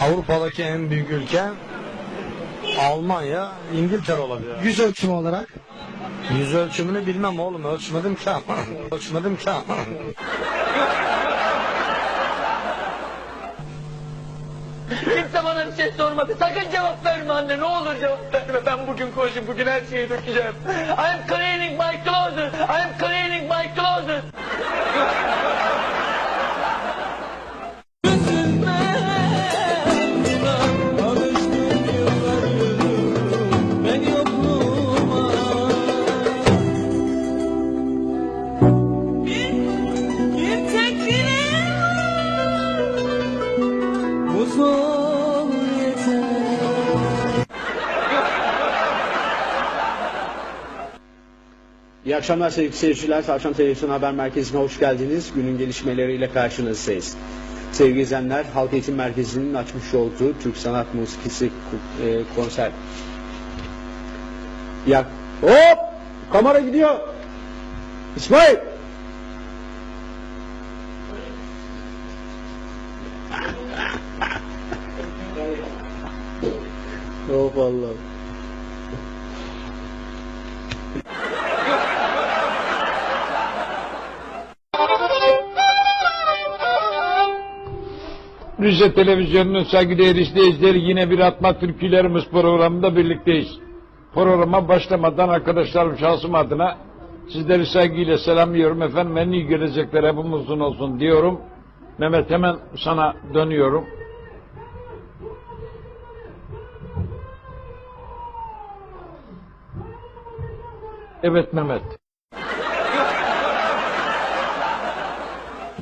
Avrupa'daki en büyük ülke Almanya, İngiltere olabilir. Yüz ölçümü olarak. Yüz ölçümünü bilmem oğlum ölçmedim ki ama. ölçmedim ki ama. Kimse bana bir şey sormadı. Sakın cevap verme anne. Ne olur cevap verme. Ben bugün koşup bugün her şeyi dökeceğim. I'm cleaning my closet. I'm cleaning my closet. İyi akşamlar sevgili seyirciler. Akşam Televizyon Haber Merkezi'ne hoş geldiniz. Günün gelişmeleriyle karşınızdayız. Sevgili izleyenler, Halk Eğitim Merkezi'nin açmış olduğu Türk Sanat Musikisi e, konser. Ya hop! Kamera gidiyor. İsmail! Hop Allah. Rize Televizyonu'nun saygıdeğer izleyicileri yine bir Atma Türkülerimiz programında birlikteyiz. Programa başlamadan arkadaşlarım şahsım adına sizleri saygıyla selamlıyorum efendim. En iyi gelecekler hepimizin olsun diyorum. Mehmet hemen sana dönüyorum. Evet Mehmet.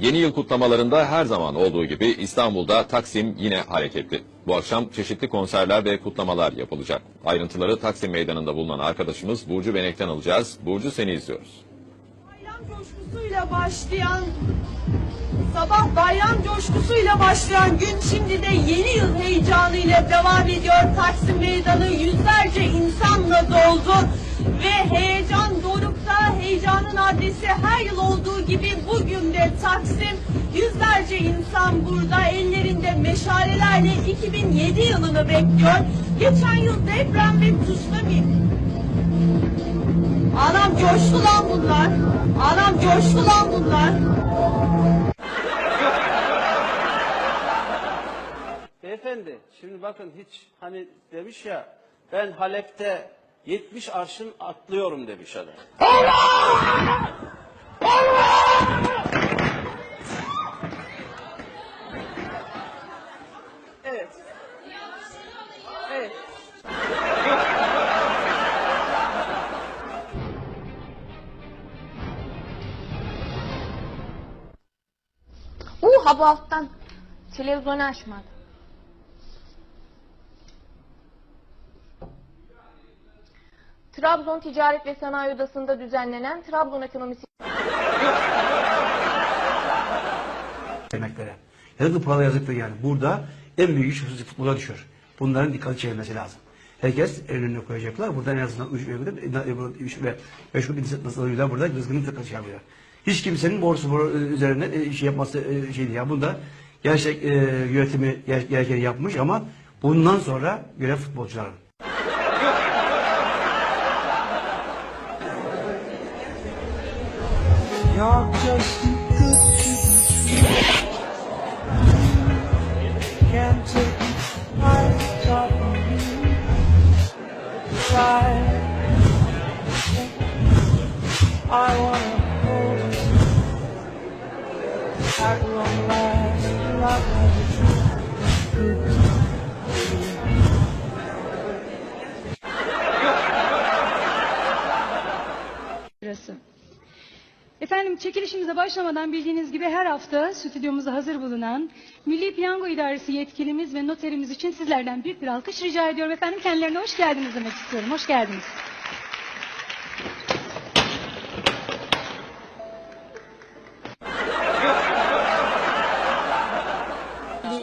Yeni yıl kutlamalarında her zaman olduğu gibi İstanbul'da Taksim yine hareketli. Bu akşam çeşitli konserler ve kutlamalar yapılacak. Ayrıntıları Taksim Meydanı'nda bulunan arkadaşımız Burcu Benek'ten alacağız. Burcu seni izliyoruz. Bayram coşkusuyla başlayan Sabah bayram coşkusuyla başlayan gün şimdi de yeni yıl heyecanıyla devam ediyor. Taksim Meydanı yüzlerce insanla doldu ve heyecan dorukta heyecanın adresi her yıl olduğu gibi Taksim yüzlerce insan burada ellerinde meşalelerle 2007 yılını bekliyor. Geçen yıl deprem ve tsunami Anam coştu lan bunlar. Anam coştu lan bunlar. Beyefendi şimdi bakın hiç hani demiş ya ben Halep'te 70 arşın atlıyorum demiş adam. Evet. Uh bu alttan televizyonu açmadı. Trabzon Ticaret ve Sanayi Odası'nda düzenlenen Trabzon Ekonomisi Yemeklere. Yazıklı paralı yazıklı yani. Burada en büyük iş hususi futbola düşüyor. Bunların dikkati çekilmesi lazım. Herkes el önüne koyacaklar. Buradan en azından 3 ve 3 ve 5 bin nasıl burada rızkını şey yapıyor. Hiç kimsenin borsu bor- üzerine e, şey yapması e, şey değil. Ya bunda gerçek e, yönetimi ger- gerekeni yapmış ama bundan sonra görev futbolcuların. Lirası. Efendim çekilişimize başlamadan bildiğiniz gibi her hafta stüdyomuzda hazır bulunan Milli Piyango İdaresi yetkilimiz ve noterimiz için sizlerden büyük bir alkış rica ediyorum. Efendim kendilerine hoş geldiniz demek istiyorum. Hoş geldiniz.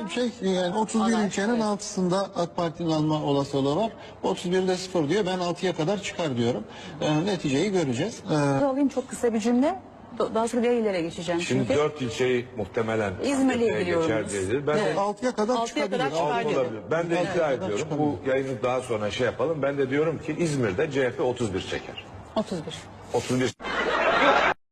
Bir şey yani 31 ilçenin altısında AK Parti'nin alma olasılığı var. 31'de 0 diyor. Ben 6'ya kadar çıkar diyorum. Ee, neticeyi göreceğiz. Ee, alayım çok kısa bir cümle. do- daha sonra diğer illere geçeceğim. Şimdi çünkü. dört ilçeyi muhtemelen AKP'ye ilgili geçer diyedir. Ben Evet. 6'ya kadar Altıya çıkabilir. kadar çıkar Altı olabilir. Ben de Evet. iddia Evet. ediyorum. Çıkabilir. Bu yayını daha sonra şey yapalım. Ben de diyorum ki İzmir'de CHP 31 çeker. 31. 31